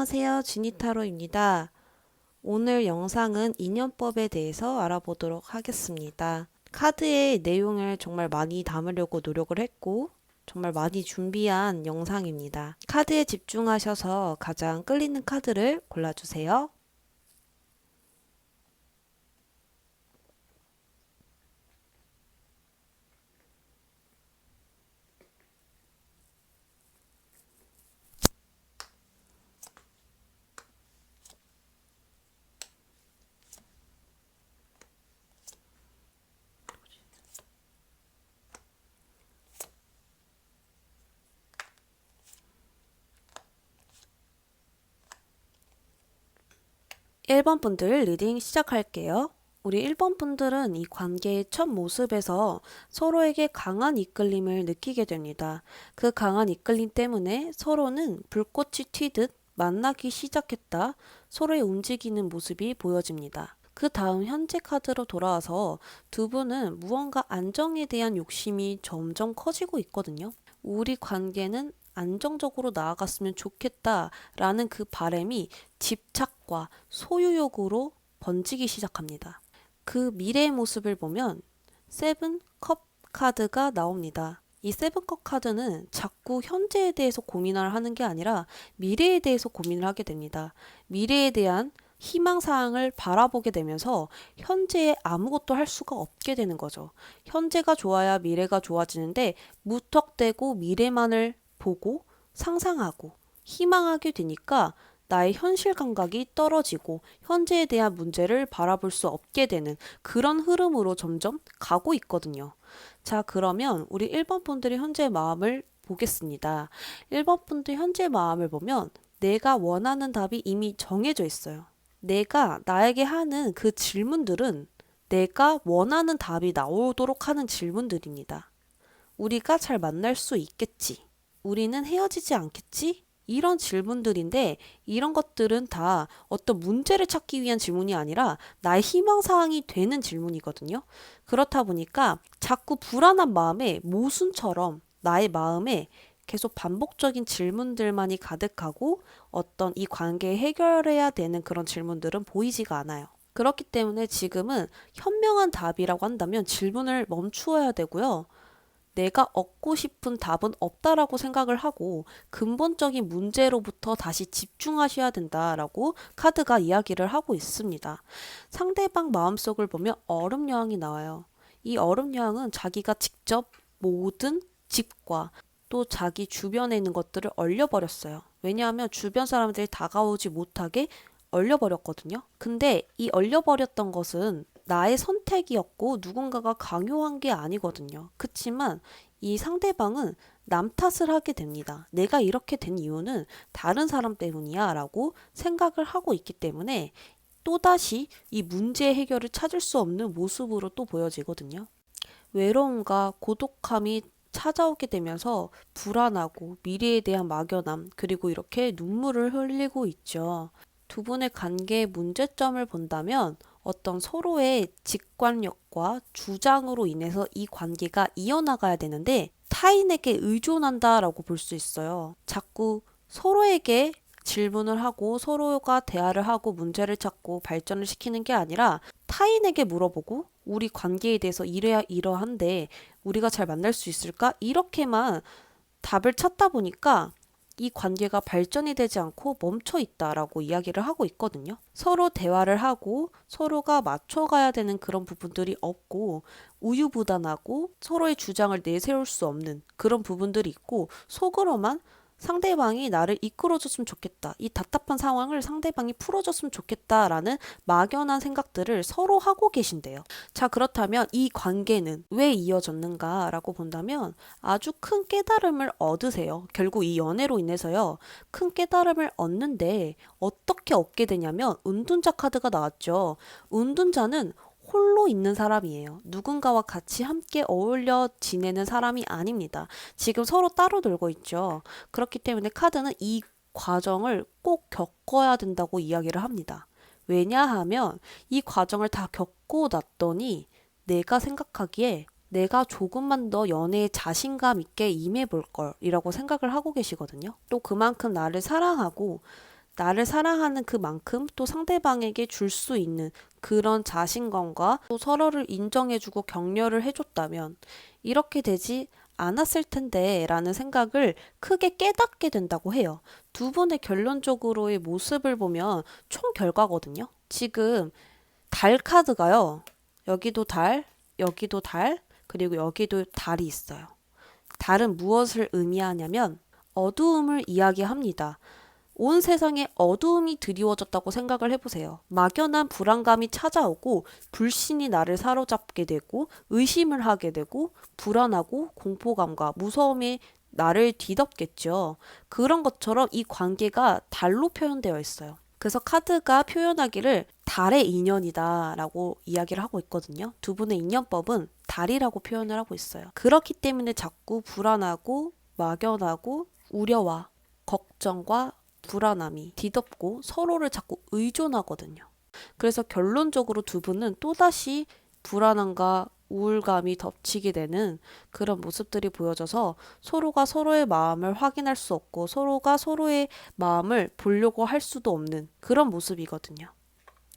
안녕하세요. 지니타로입니다. 오늘 영상은 인연법에 대해서 알아보도록 하겠습니다. 카드의 내용을 정말 많이 담으려고 노력을 했고, 정말 많이 준비한 영상입니다. 카드에 집중하셔서 가장 끌리는 카드를 골라주세요. 일번 분들 리딩 시작할게요. 우리 1번 분들은 이 관계의 첫 모습에서 서로에게 강한 이끌림을 느끼게 됩니다. 그 강한 이끌림 때문에 서로는 불꽃이 튀듯 만나기 시작했다. 서로의 움직이는 모습이 보여집니다. 그 다음 현재 카드로 돌아와서 두 분은 무언가 안정에 대한 욕심이 점점 커지고 있거든요. 우리 관계는 안정적으로 나아갔으면 좋겠다라는 그 바람이 집착과 소유욕으로 번지기 시작합니다. 그 미래의 모습을 보면 세븐 컵 카드가 나옵니다. 이 세븐 컵 카드는 자꾸 현재에 대해서 고민을 하는 게 아니라 미래에 대해서 고민을 하게 됩니다. 미래에 대한 희망사항을 바라보게 되면서 현재에 아무것도 할 수가 없게 되는 거죠. 현재가 좋아야 미래가 좋아지는데 무턱대고 미래만을 보고 상상하고 희망하게 되니까 나의 현실 감각이 떨어지고 현재에 대한 문제를 바라볼 수 없게 되는 그런 흐름으로 점점 가고 있거든요. 자, 그러면 우리 1번 분들의 현재 마음을 보겠습니다. 1번 분들 현재 마음을 보면 내가 원하는 답이 이미 정해져 있어요. 내가 나에게 하는 그 질문들은 내가 원하는 답이 나오도록 하는 질문들입니다. 우리가 잘 만날 수 있겠지. 우리는 헤어지지 않겠지? 이런 질문들인데 이런 것들은 다 어떤 문제를 찾기 위한 질문이 아니라 나의 희망사항이 되는 질문이거든요. 그렇다 보니까 자꾸 불안한 마음에 모순처럼 나의 마음에 계속 반복적인 질문들만이 가득하고 어떤 이 관계에 해결해야 되는 그런 질문들은 보이지가 않아요. 그렇기 때문에 지금은 현명한 답이라고 한다면 질문을 멈추어야 되고요. 내가 얻고 싶은 답은 없다라고 생각을 하고 근본적인 문제로부터 다시 집중하셔야 된다라고 카드가 이야기를 하고 있습니다. 상대방 마음속을 보면 얼음 여왕이 나와요. 이 얼음 여왕은 자기가 직접 모든 집과 또 자기 주변에 있는 것들을 얼려버렸어요. 왜냐하면 주변 사람들이 다가오지 못하게 얼려버렸거든요. 근데 이 얼려버렸던 것은 나의 선택이었고 누군가가 강요한 게 아니거든요. 그치만 이 상대방은 남 탓을 하게 됩니다. 내가 이렇게 된 이유는 다른 사람 때문이야 라고 생각을 하고 있기 때문에 또다시 이 문제 해결을 찾을 수 없는 모습으로 또 보여지거든요. 외로움과 고독함이 찾아오게 되면서 불안하고 미래에 대한 막연함 그리고 이렇게 눈물을 흘리고 있죠. 두 분의 관계의 문제점을 본다면 어떤 서로의 직관력과 주장으로 인해서 이 관계가 이어나가야 되는데 타인에게 의존한다라고 볼 수 있어요. 자꾸 서로에게 질문을 하고 서로가 대화를 하고 문제를 찾고 발전을 시키는 게 아니라 타인에게 물어보고 우리 관계에 대해서 이래야 이러한데 우리가 잘 만날 수 있을까? 이렇게만 답을 찾다 보니까 이 관계가 발전이 되지 않고 멈춰 있다라고 이야기를 하고 있거든요. 서로 대화를 하고 서로가 맞춰가야 되는 그런 부분들이 없고 우유부단하고 서로의 주장을 내세울 수 없는 그런 부분들이 있고 속으로만 상대방이 나를 이끌어줬으면 좋겠다. 이 답답한 상황을 상대방이 풀어줬으면 좋겠다라는 막연한 생각들을 서로 하고 계신데요. 자, 그렇다면 이 관계는 왜 이어졌는가라고 본다면 아주 큰 깨달음을 얻으세요. 결국 이 연애로 인해서요. 큰 깨달음을 얻는데 어떻게 얻게 되냐면 은둔자 카드가 나왔죠. 은둔자는 홀로 있는 사람이에요. 누군가와 같이 함께 어울려 지내는 사람이 아닙니다. 지금 서로 따로 놀고 있죠. 그렇기 때문에 카드는 이 과정을 꼭 겪어야 된다고 이야기를 합니다. 왜냐하면 이 과정을 다 겪고 났더니 내가 생각하기에 내가 조금만 더 연애에 자신감 있게 임해볼 걸이라고 생각을 하고 계시거든요. 또 그만큼 나를 사랑하고 나를 사랑하는 그만큼 또 상대방에게 줄 수 있는 그런 자신감과 또 서로를 인정해주고 격려를 해줬다면 이렇게 되지 않았을 텐데 라는 생각을 크게 깨닫게 된다고 해요. 두 분의 결론적으로의 모습을 보면 총 결과거든요. 지금 달 카드가요. 여기도 달, 여기도 달, 그리고 여기도 달이 있어요. 달은 무엇을 의미하냐면 어두움을 이야기합니다. 온 세상에 어두움이 드리워졌다고 생각을 해보세요. 막연한 불안감이 찾아오고 불신이 나를 사로잡게 되고 의심을 하게 되고 불안하고 공포감과 무서움이 나를 뒤덮겠죠. 그런 것처럼 이 관계가 달로 표현되어 있어요. 그래서 카드가 표현하기를 달의 인연이다 라고 이야기를 하고 있거든요. 두 분의 인연법은 달이라고 표현을 하고 있어요. 그렇기 때문에 자꾸 불안하고 막연하고 우려와 걱정과 불안함이 뒤덮고 서로를 자꾸 의존하거든요. 그래서 결론적으로 두 분은 또다시 불안함과 우울감이 덮치게 되는 그런 모습들이 보여져서 서로가 서로의 마음을 확인할 수 없고 서로가 서로의 마음을 보려고 할 수도 없는 그런 모습이거든요.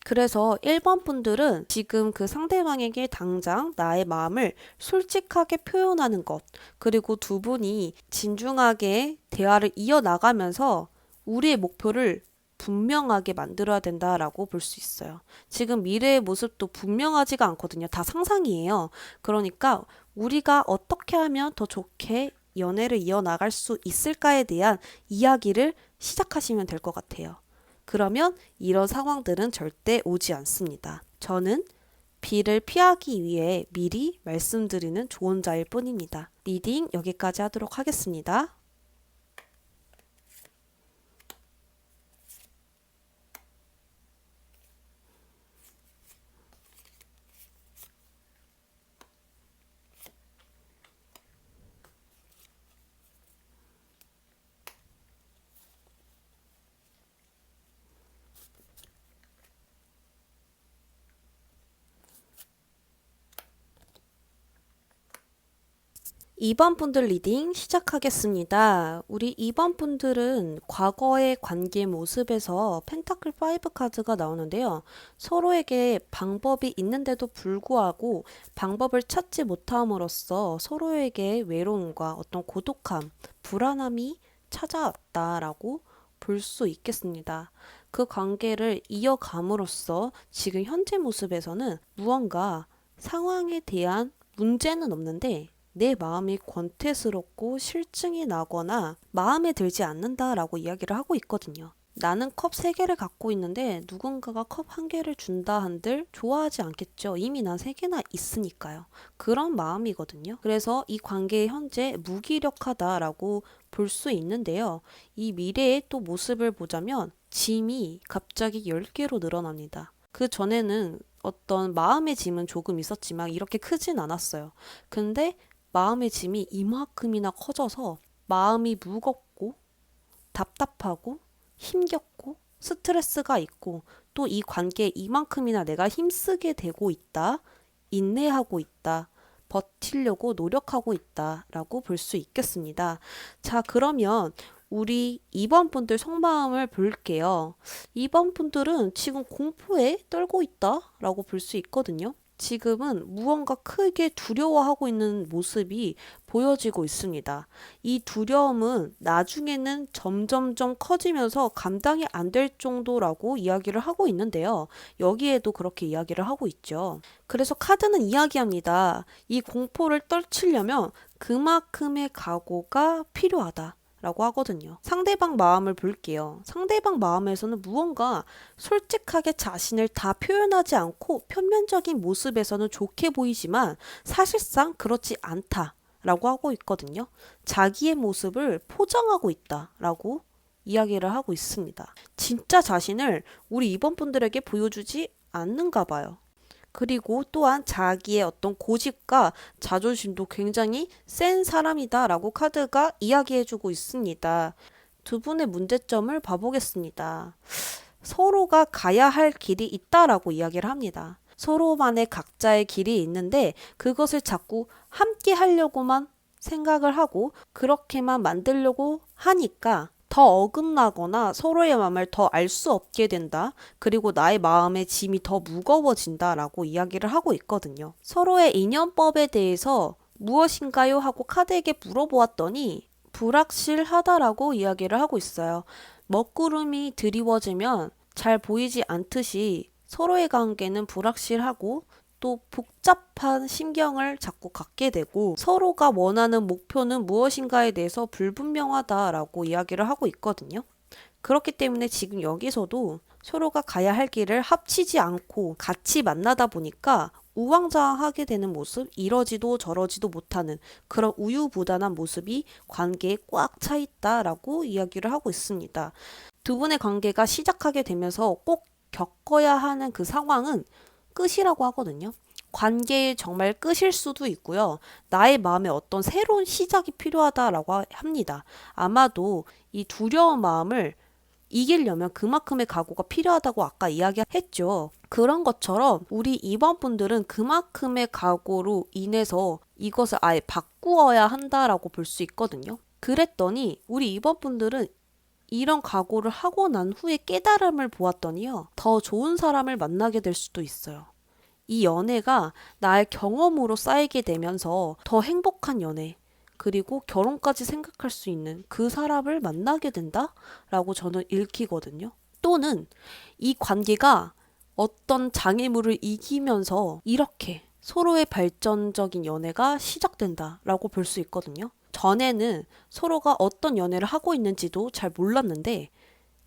그래서 1번 분들은 지금 그 상대방에게 당장 나의 마음을 솔직하게 표현하는 것, 그리고 두 분이 진중하게 대화를 이어나가면서 우리의 목표를 분명하게 만들어야 된다라고 볼 수 있어요. 지금 미래의 모습도 분명하지가 않거든요. 다 상상이에요. 그러니까 우리가 어떻게 하면 더 좋게 연애를 이어나갈 수 있을까에 대한 이야기를 시작하시면 될 것 같아요. 그러면 이런 상황들은 절대 오지 않습니다. 저는 비를 피하기 위해 미리 말씀드리는 조언자일 뿐입니다. 리딩 여기까지 하도록 하겠습니다. 2번 분들 리딩 시작하겠습니다. 우리 2번 분들은 과거의 관계 모습에서 펜타클 5 카드가 나오는데요. 서로에게 방법이 있는데도 불구하고 방법을 찾지 못함으로써 서로에게 외로움과 어떤 고독함, 불안함이 찾아왔다라고 볼 수 있겠습니다. 그 관계를 이어감으로써 지금 현재 모습에서는 무언가 상황에 대한 문제는 없는데 내 마음이 권태스럽고 실증이 나거나 마음에 들지 않는다라고 이야기를 하고 있거든요. 나는 컵 3개를 갖고 있는데 누군가가 컵 1개를 준다 한들 좋아하지 않겠죠. 이미 난 3개나 있으니까요. 그런 마음이거든요. 그래서 이 관계의 현재 무기력하다라고 볼 수 있는데요. 이 미래의 또 모습을 보자면 짐이 갑자기 10개로 늘어납니다. 그 전에는 어떤 마음의 짐은 조금 있었지만 이렇게 크진 않았어요. 근데 마음의 짐이 이만큼이나 커져서 마음이 무겁고 답답하고 힘겹고 스트레스가 있고 또 이 관계에 이만큼이나 내가 힘쓰게 되고 있다. 인내하고 있다. 버티려고 노력하고 있다라고 볼 수 있겠습니다. 자, 그러면 우리 2번 분들 속마음을 볼게요. 2번 분들은 지금 공포에 떨고 있다라고 볼 수 있거든요. 지금은 무언가 크게 두려워하고 있는 모습이 보여지고 있습니다. 이 두려움은 나중에는 점점점 커지면서 감당이 안 될 정도라고 이야기를 하고 있는데요. 여기에도 그렇게 이야기를 하고 있죠. 그래서 카드는 이야기합니다. 이 공포를 떨치려면 그만큼의 각오가 필요하다. 라고 하거든요. 상대방 마음을 볼게요. 상대방 마음에서는 무언가 솔직하게 자신을 다 표현하지 않고 표면적인 모습에서는 좋게 보이지만 사실상 그렇지 않다. 라고 하고 있거든요. 자기의 모습을 포장하고 있다. 라고 이야기를 하고 있습니다. 진짜 자신을 우리 이번 분들에게 보여주지 않는가 봐요. 그리고 또한 자기의 어떤 고집과 자존심도 굉장히 센 사람이다라고 카드가 이야기해주고 있습니다. 두 분의 문제점을 봐보겠습니다. 서로가 가야 할 길이 있다라고 이야기를 합니다. 서로만의 각자의 길이 있는데 그것을 자꾸 함께 하려고만 생각을 하고 그렇게만 만들려고 하니까 더 어긋나거나 서로의 마음을 더 알 수 없게 된다. 그리고 나의 마음의 짐이 더 무거워진다라고 이야기를 하고 있거든요. 서로의 인연법에 대해서 무엇인가요? 하고 카드에게 물어보았더니 불확실하다라고 이야기를 하고 있어요. 먹구름이 드리워지면 잘 보이지 않듯이 서로의 관계는 불확실하고 또 복잡한 심경을 자꾸 갖게 되고 서로가 원하는 목표는 무엇인가에 대해서 불분명하다라고 이야기를 하고 있거든요. 그렇기 때문에 지금 여기서도 서로가 가야 할 길을 합치지 않고 같이 만나다 보니까 우왕좌왕하게 되는 모습, 이러지도 저러지도 못하는 그런 우유부단한 모습이 관계에 꽉 차 있다라고 이야기를 하고 있습니다. 두 분의 관계가 시작하게 되면서 꼭 겪어야 하는 그 상황은 끝이라고 하거든요. 관계의 정말 끝일 수도 있고요. 나의 마음에 어떤 새로운 시작이 필요하다라고 합니다. 아마도 이 두려운 마음을 이기려면 그만큼의 각오가 필요하다고 아까 이야기했죠. 그런 것처럼 우리 이번 분들은 그만큼의 각오로 인해서 이것을 아예 바꾸어야 한다라고 볼 수 있거든요. 그랬더니 우리 이번 분들은 이런 각오를 하고 난 후에 깨달음을 보았더니요. 더 좋은 사람을 만나게 될 수도 있어요. 이 연애가 나의 경험으로 쌓이게 되면서 더 행복한 연애, 그리고 결혼까지 생각할 수 있는 그 사람을 만나게 된다 라고 저는 읽히거든요. 또는 이 관계가 어떤 장애물을 이기면서 이렇게 서로의 발전적인 연애가 시작된다 라고 볼 수 있거든요. 전에는 서로가 어떤 연애를 하고 있는지도 잘 몰랐는데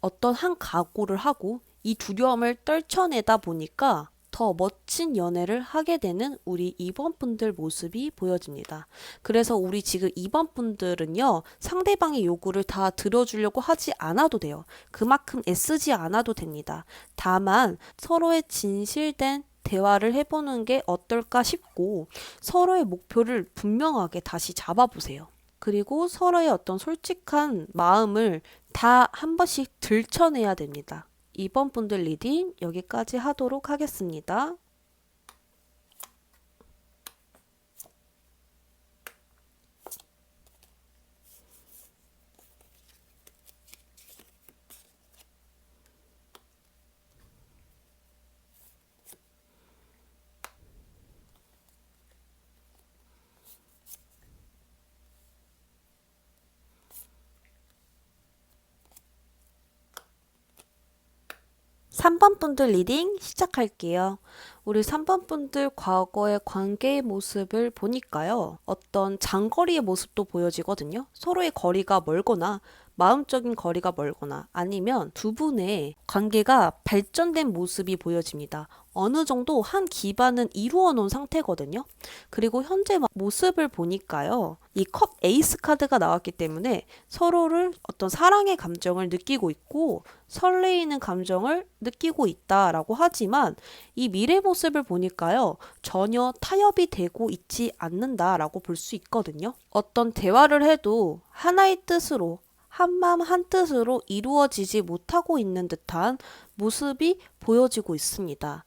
어떤 한 각오를 하고 이 두려움을 떨쳐내다 보니까 더 멋진 연애를 하게 되는 우리 2번 분들 모습이 보여집니다. 그래서 우리 지금 2번 분들은요, 상대방의 요구를 다 들어주려고 하지 않아도 돼요. 그만큼 애쓰지 않아도 됩니다. 다만 서로의 진실된 대화를 해보는 게 어떨까 싶고 서로의 목표를 분명하게 다시 잡아보세요. 그리고 서로의 어떤 솔직한 마음을 다 한 번씩 들춰내야 됩니다. 이번 분들 리딩 여기까지 하도록 하겠습니다. 3번 분들 리딩 시작할게요. 우리 3번 분들 과거의 관계의 모습을 보니까요. 어떤 장거리의 모습도 보여지거든요. 서로의 거리가 멀거나 마음적인 거리가 멀거나 아니면 두 분의 관계가 발전된 모습이 보여집니다. 어느 정도 한 기반은 이루어 놓은 상태거든요. 그리고 현재 모습을 보니까요. 이 컵 에이스 카드가 나왔기 때문에 서로를 어떤 사랑의 감정을 느끼고 있고 설레이는 감정을 느끼고 있다라고 하지만 이 미래 모습을 보니까요. 전혀 타협이 되고 있지 않는다라고 볼 수 있거든요. 어떤 대화를 해도 하나의 뜻으로 한마음 한뜻으로 이루어지지 못하고 있는 듯한 모습이 보여지고 있습니다.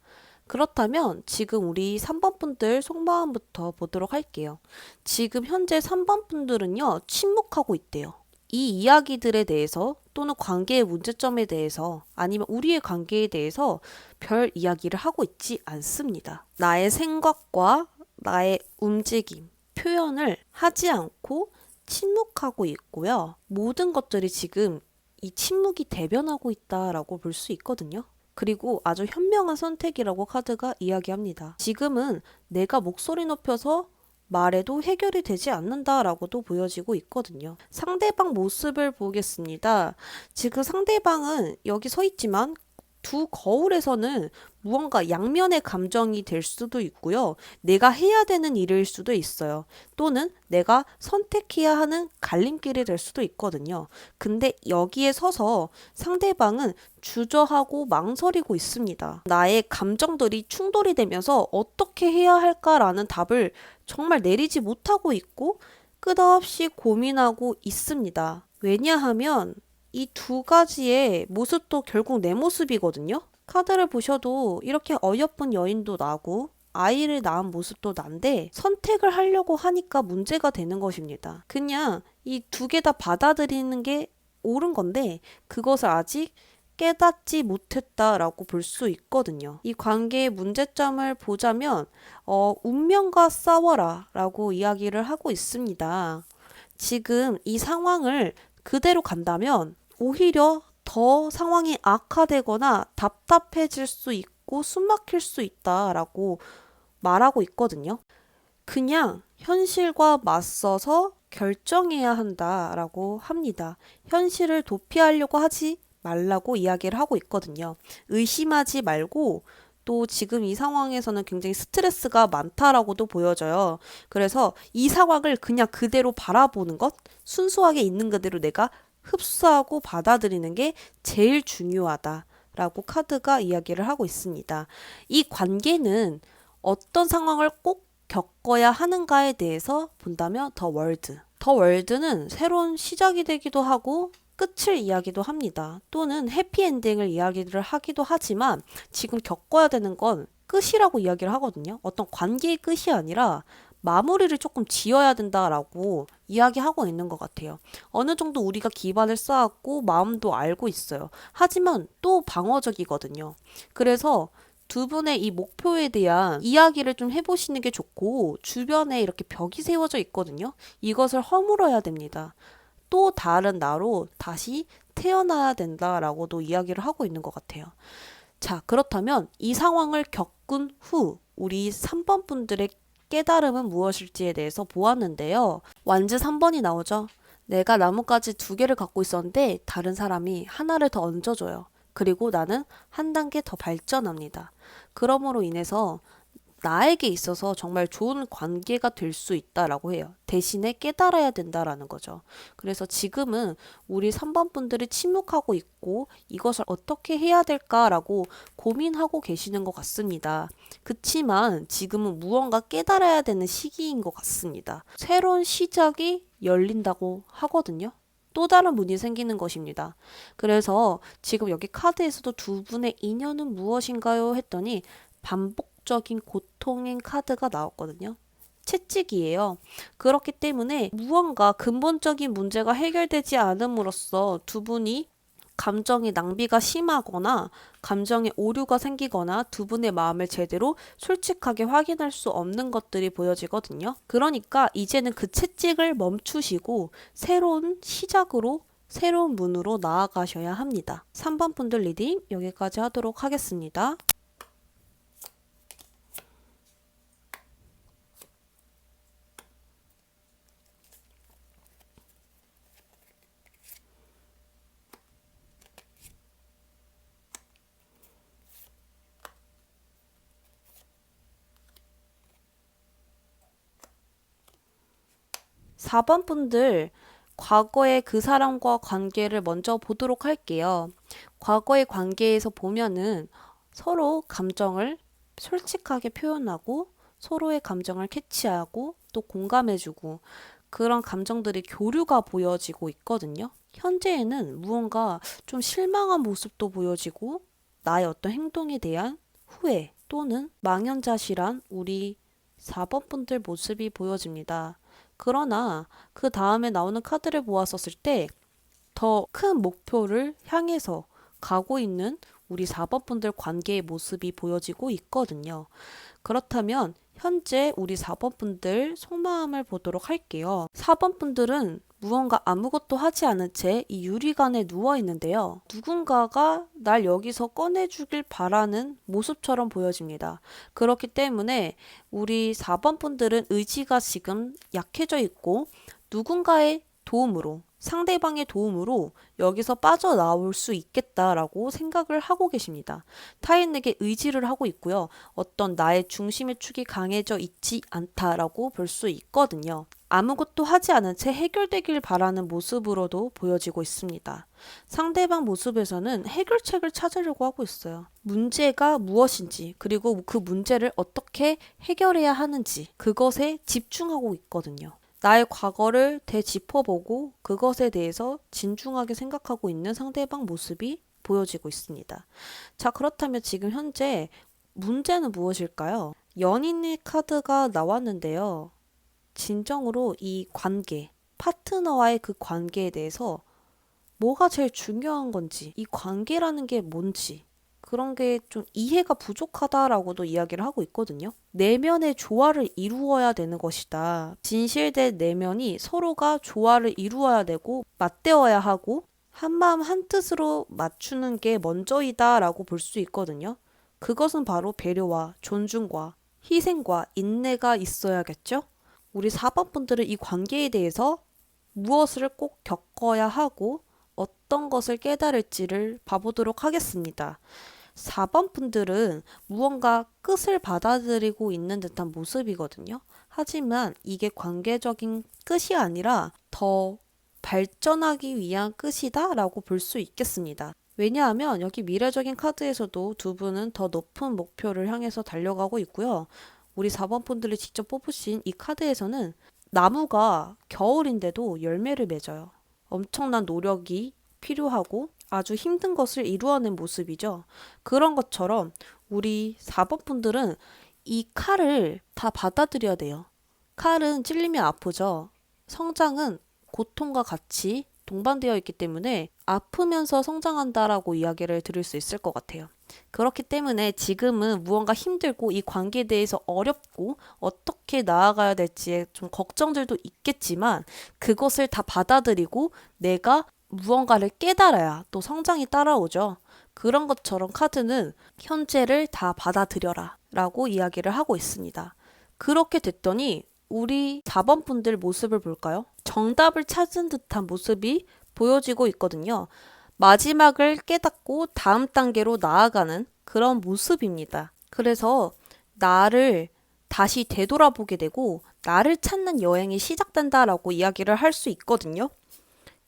그렇다면 지금 우리 3번 분들 속마음부터 보도록 할게요. 지금 현재 3번 분들은요, 침묵하고 있대요. 이 이야기들에 대해서 또는 관계의 문제점에 대해서 아니면 우리의 관계에 대해서 별 이야기를 하고 있지 않습니다. 나의 생각과 나의 움직임, 표현을 하지 않고 침묵하고 있고요. 모든 것들이 지금 이 침묵이 대변하고 있다라고 볼 수 있거든요. 그리고 아주 현명한 선택이라고 카드가 이야기합니다. 지금은 내가 목소리 높여서 말해도 해결이 되지 않는다라고도 보여지고 있거든요. 상대방 모습을 보겠습니다. 지금 상대방은 여기 서 있지만 두 거울에서는 무언가 양면의 감정이 될 수도 있고요. 내가 해야 되는 일일 수도 있어요. 또는 내가 선택해야 하는 갈림길이 될 수도 있거든요. 근데 여기에 서서 상대방은 주저하고 망설이고 있습니다. 나의 감정들이 충돌이 되면서 어떻게 해야 할까라는 답을 정말 내리지 못하고 있고 끝없이 고민하고 있습니다. 왜냐하면 이 두 가지의 모습도 결국 내 모습이거든요. 카드를 보셔도 이렇게 어여쁜 여인도 나고 아이를 낳은 모습도 난데 선택을 하려고 하니까 문제가 되는 것입니다. 그냥 이 두 개 다 받아들이는 게 옳은 건데 그것을 아직 깨닫지 못했다라고 볼 수 있거든요. 이 관계의 문제점을 보자면 어, 운명과 싸워라라고 이야기를 하고 있습니다. 지금 이 상황을 그대로 간다면 오히려 더 상황이 악화되거나 답답해질 수 있고 숨막힐 수 있다라고 말하고 있거든요. 그냥 현실과 맞서서 결정해야 한다라고 합니다. 현실을 도피하려고 하지 말라고 이야기를 하고 있거든요. 의심하지 말고 또 지금 이 상황에서는 굉장히 스트레스가 많다라고도 보여져요. 그래서 이 상황을 그냥 그대로 바라보는 것, 순수하게 있는 그대로 내가 흡수하고 받아들이는 게 제일 중요하다라고 카드가 이야기를 하고 있습니다. 이 관계는 어떤 상황을 꼭 겪어야 하는가에 대해서 본다면 더 월드. 더 월드는 새로운 시작이 되기도 하고 끝을 이야기도 합니다. 또는 해피엔딩을 이야기를 하기도 하지만 지금 겪어야 되는 건 끝이라고 이야기를 하거든요. 어떤 관계의 끝이 아니라 마무리를 조금 지어야 된다라고 이야기하고 있는 것 같아요. 어느 정도 우리가 기반을 쌓았고 마음도 알고 있어요. 하지만 또 방어적이거든요. 그래서 두 분의 이 목표에 대한 이야기를 좀 해보시는 게 좋고 주변에 이렇게 벽이 세워져 있거든요. 이것을 허물어야 됩니다. 또 다른 나로 다시 태어나야 된다라고도 이야기를 하고 있는 것 같아요. 자, 그렇다면 이 상황을 겪은 후 우리 3번 분들의 깨달음은 무엇일지에 대해서 보았는데요. 완즈 3번이 나오죠. 내가 나뭇가지 두 개를 갖고 있었는데 다른 사람이 하나를 더 얹어줘요. 그리고 나는 한 단계 더 발전합니다. 그러므로 인해서 나에게 있어서 정말 좋은 관계가 될 수 있다라고 해요. 대신에 깨달아야 된다라는 거죠. 그래서 지금은 우리 3번 분들이 침묵하고 있고 이것을 어떻게 해야 될까라고 고민하고 계시는 것 같습니다. 그치만 지금은 무언가 깨달아야 되는 시기인 것 같습니다. 새로운 시작이 열린다고 하거든요. 또 다른 문이 생기는 것입니다. 그래서 지금 여기 카드에서도 두 분의 인연은 무엇인가요? 했더니 반복 적인 고통인 카드가 나왔거든요. 채찍이에요. 그렇기 때문에 무언가 근본적인 문제가 해결되지 않음으로써 두 분이 감정의 낭비가 심하거나 감정의 오류가 생기거나 두 분의 마음을 제대로 솔직하게 확인할 수 없는 것들이 보여지거든요. 그러니까 이제는 그 채찍을 멈추시고 새로운 시작으로 새로운 문으로 나아가셔야 합니다. 3번 분들 리딩 여기까지 하도록 하겠습니다. 4번 분들 과거의 그 사람과 관계를 먼저 보도록 할게요. 과거의 관계에서 보면은 서로 감정을 솔직하게 표현하고 서로의 감정을 캐치하고 또 공감해주고 그런 감정들이 교류가 보여지고 있거든요. 현재에는 무언가 좀 실망한 모습도 보여지고 나의 어떤 행동에 대한 후회 또는 망연자실한 우리 4번 분들 모습이 보여집니다. 그러나 그 다음에 나오는 카드를 보았었을 때 더 큰 목표를 향해서 가고 있는 우리 4번 분들 관계의 모습이 보여지고 있거든요. 그렇다면 현재 우리 4번 분들 속마음을 보도록 할게요. 4번 분들은 무언가 아무것도 하지 않은 채 이 유리관에 누워 있는데요. 누군가가 날 여기서 꺼내주길 바라는 모습처럼 보여집니다. 그렇기 때문에 우리 4번 분들은 의지가 지금 약해져 있고 누군가의 도움으로 상대방의 도움으로 여기서 빠져나올 수 있겠다라고 생각을 하고 계십니다. 타인에게 의지를 하고 있고요. 어떤 나의 중심의 축이 강해져 있지 않다라고 볼 수 있거든요. 아무것도 하지 않은 채 해결되길 바라는 모습으로도 보여지고 있습니다. 상대방 모습에서는 해결책을 찾으려고 하고 있어요. 문제가 무엇인지, 그리고 그 문제를 어떻게 해결해야 하는지, 그것에 집중하고 있거든요. 나의 과거를 되짚어보고 그것에 대해서 진중하게 생각하고 있는 상대방 모습이 보여지고 있습니다. 자, 그렇다면 지금 현재 문제는 무엇일까요? 연인의 카드가 나왔는데요. 진정으로 이 관계, 파트너와의 그 관계에 대해서 뭐가 제일 중요한 건지, 이 관계라는 게 뭔지, 그런 게 좀 이해가 부족하다라고도 이야기를 하고 있거든요. 내면의 조화를 이루어야 되는 것이다. 진실된 내면이 서로가 조화를 이루어야 되고 맞대어야 하고 한마음 한뜻으로 맞추는 게 먼저이다라고 볼 수 있거든요. 그것은 바로 배려와 존중과 희생과 인내가 있어야겠죠? 우리 4번 분들은 이 관계에 대해서 무엇을 꼭 겪어야 하고 어떤 것을 깨달을지를 봐보도록 하겠습니다. 4번 분들은 무언가 끝을 받아들이고 있는 듯한 모습이거든요. 하지만 이게 관계적인 끝이 아니라 더 발전하기 위한 끝이다 라고 볼 수 있겠습니다. 왜냐하면 여기 미래적인 카드에서도 두 분은 더 높은 목표를 향해서 달려가고 있고요. 우리 4번 분들이 직접 뽑으신 이 카드에서는 나무가 겨울인데도 열매를 맺어요. 엄청난 노력이 필요하고 아주 힘든 것을 이루어낸 모습이죠. 그런 것처럼 우리 4번 분들은 이 칼을 다 받아들여야 돼요. 칼은 찔리면 아프죠. 성장은 고통과 같이 동반되어 있기 때문에 아프면서 성장한다라고 이야기를 들을 수 있을 것 같아요. 그렇기 때문에 지금은 무언가 힘들고 이 관계에 대해서 어렵고 어떻게 나아가야 될지에 좀 걱정들도 있겠지만 그것을 다 받아들이고 내가 무언가를 깨달아야 또 성장이 따라오죠. 그런 것처럼 카드는 현재를 다 받아들여라 라고 이야기를 하고 있습니다. 그렇게 됐더니 우리 4번 분들 모습을 볼까요? 정답을 찾은 듯한 모습이 보여지고 있거든요. 마지막을 깨닫고 다음 단계로 나아가는 그런 모습입니다. 그래서 나를 다시 되돌아보게 되고 나를 찾는 여행이 시작된다라고 이야기를 할 수 있거든요.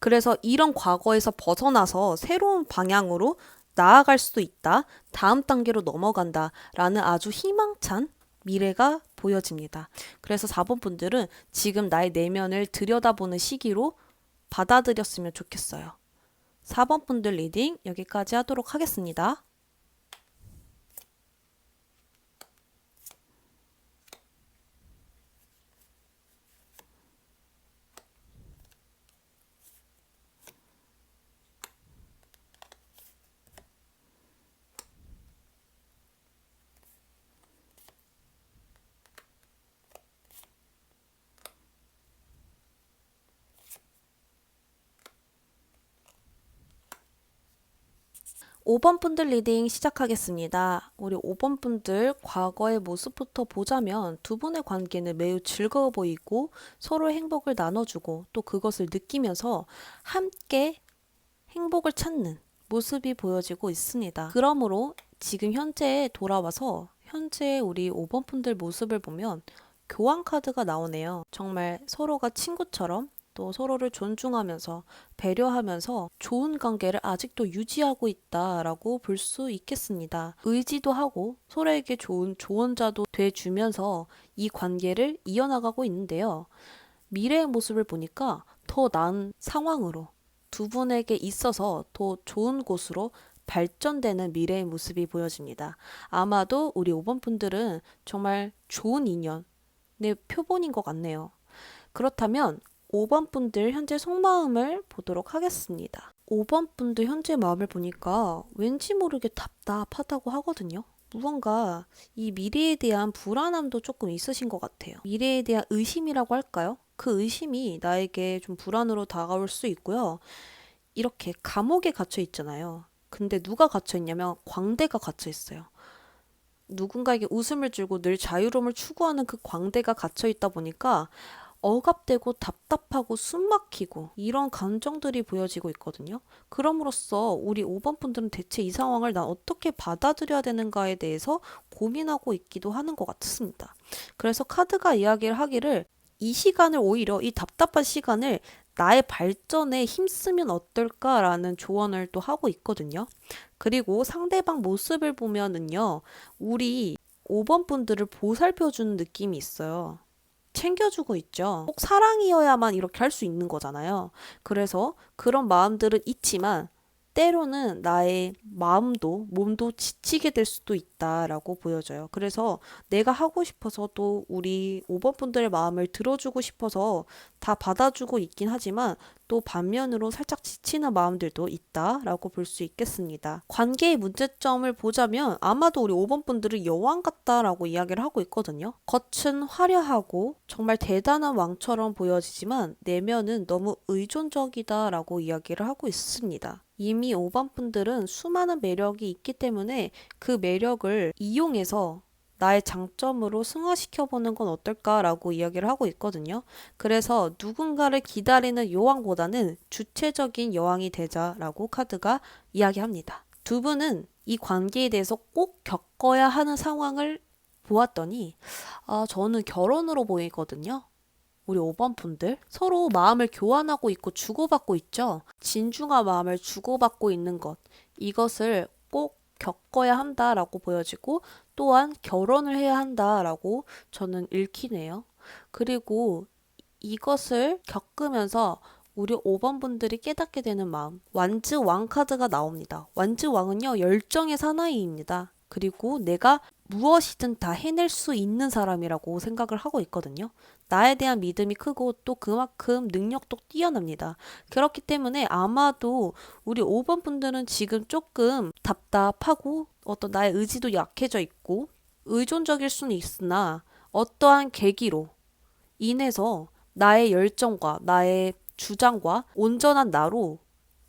그래서 이런 과거에서 벗어나서 새로운 방향으로 나아갈 수도 있다. 다음 단계로 넘어간다. 라는 아주 희망찬 미래가 보여집니다. 그래서 4번 분들은 지금 나의 내면을 들여다보는 시기로 받아들였으면 좋겠어요. 4번 분들 리딩 여기까지 하도록 하겠습니다. 오번 분들 리딩 시작하겠습니다. 우리 오번 분들 과거의 모습부터 보자면 두 분의 관계는 매우 즐거워 보이고 서로의 행복을 나눠주고 또 그것을 느끼면서 함께 행복을 찾는 모습이 보여지고 있습니다. 그러므로 지금 현재에 돌아와서 현재 우리 5번 분들 모습을 보면 교환 카드가 나오네요. 정말 서로가 친구처럼 또 서로를 존중하면서 배려하면서 좋은 관계를 아직도 유지하고 있다라고 볼 수 있겠습니다. 의지도 하고 서로에게 좋은 조언자도 돼주면서 이 관계를 이어나가고 있는데요. 미래의 모습을 보니까 더 나은 상황으로 두 분에게 있어서 더 좋은 곳으로 발전되는 미래의 모습이 보여집니다. 아마도 우리 5번 분들은 정말 좋은 인연의 표본인 것 같네요. 그렇다면 5번 분들 현재 속마음을 보도록 하겠습니다. 5번 분들 현재 마음을 보니까 왠지 모르게 답답하다고 하거든요. 무언가 이 미래에 대한 불안함도 조금 있으신 것 같아요. 미래에 대한 의심이라고 할까요? 그 의심이 나에게 좀 불안으로 다가올 수 있고요. 이렇게 감옥에 갇혀 있잖아요. 근데 누가 갇혀 있냐면 광대가 갇혀 있어요. 누군가에게 웃음을 주고 늘 자유로움을 추구하는 그 광대가 갇혀 있다 보니까 억압되고 답답하고 숨막히고 이런 감정들이 보여지고 있거든요. 그럼으로써 우리 5번 분들은 대체 이 상황을 난 어떻게 받아들여야 되는가에 대해서 고민하고 있기도 하는 것 같습니다. 그래서 카드가 이야기를 하기를 이 시간을 오히려 이 답답한 시간을 나의 발전에 힘쓰면 어떨까라는 조언을 또 하고 있거든요. 그리고 상대방 모습을 보면은요, 우리 5번 분들을 보살펴주는 느낌이 있어요. 챙겨주고 있죠. 꼭 사랑이어야만 이렇게 할 수 있는 거잖아요. 그래서 그런 마음들은 있지만 때로는 나의 마음도 몸도 지치게 될 수도 있다라고 보여져요. 그래서 내가 하고 싶어서 또 우리 5번 분들의 마음을 들어주고 싶어서 다 받아주고 있긴 하지만 또 반면으로 살짝 지치는 마음들도 있다라고 볼 수 있겠습니다. 관계의 문제점을 보자면 아마도 우리 5번 분들은 여왕 같다라고 이야기를 하고 있거든요. 겉은 화려하고 정말 대단한 왕처럼 보여지지만 내면은 너무 의존적이다라고 이야기를 하고 있습니다. 이미 5번 분들은 수많은 매력이 있기 때문에 그 매력을 이용해서 나의 장점으로 승화시켜 보는 건 어떨까라고 이야기를 하고 있거든요. 그래서 누군가를 기다리는 여왕보다는 주체적인 여왕이 되자라고 카드가 이야기합니다. 두 분은 이 관계에 대해서 꼭 겪어야 하는 상황을 보았더니 아, 저는 결혼으로 보이거든요. 우리 5번 분들 서로 마음을 교환하고 있고 주고받고 있죠. 진중한 마음을 주고받고 있는 것 이것을 꼭 겪어야 한다라고 보여지고 또한 결혼을 해야 한다라고 저는 읽히네요. 그리고 이것을 겪으면서 우리 5번 분들이 깨닫게 되는 마음. 완즈 왕 카드가 나옵니다. 완즈 왕은요, 열정의 사나이입니다. 그리고 내가 무엇이든 다 해낼 수 있는 사람이라고 생각을 하고 있거든요. 나에 대한 믿음이 크고 또 그만큼 능력도 뛰어납니다. 그렇기 때문에 아마도 우리 5번 분들은 지금 조금 답답하고 어떤 나의 의지도 약해져 있고 의존적일 수는 있으나 어떠한 계기로 인해서 나의 열정과 나의 주장과 온전한 나로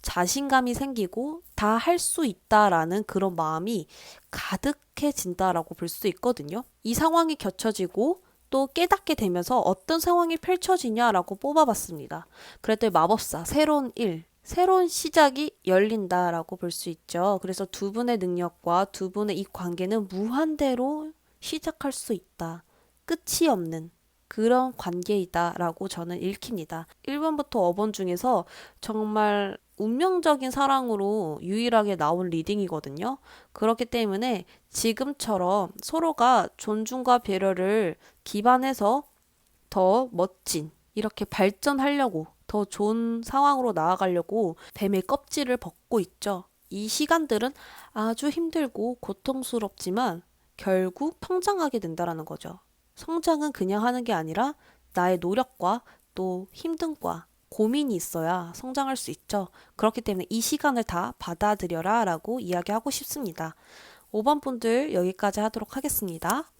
자신감이 생기고 다 할 수 있다라는 그런 마음이 가득해진다라고 볼 수 있거든요. 이 상황이 겹쳐지고 또 깨닫게 되면서 어떤 상황이 펼쳐지냐라고 뽑아봤습니다. 그랬더니 마법사, 새로운 일, 새로운 시작이 열린다라고 볼 수 있죠. 그래서 두 분의 능력과 두 분의 이 관계는 무한대로 시작할 수 있다. 끝이 없는 그런 관계이다라고 저는 읽힙니다. 1번부터 5번 중에서 정말 운명적인 사랑으로 유일하게 나온 리딩이거든요. 그렇기 때문에 지금처럼 서로가 존중과 배려를 기반해서 더 멋진 이렇게 발전하려고 더 좋은 상황으로 나아가려고 뱀의 껍질을 벗고 있죠. 이 시간들은 아주 힘들고 고통스럽지만 결국 성장하게 된다라는 거죠. 성장은 그냥 하는 게 아니라 나의 노력과 또 힘듦과 고민이 있어야 성장할 수 있죠. 그렇기 때문에 이 시간을 다 받아들여라 라고 이야기하고 싶습니다. 5번 분들 여기까지 하도록 하겠습니다.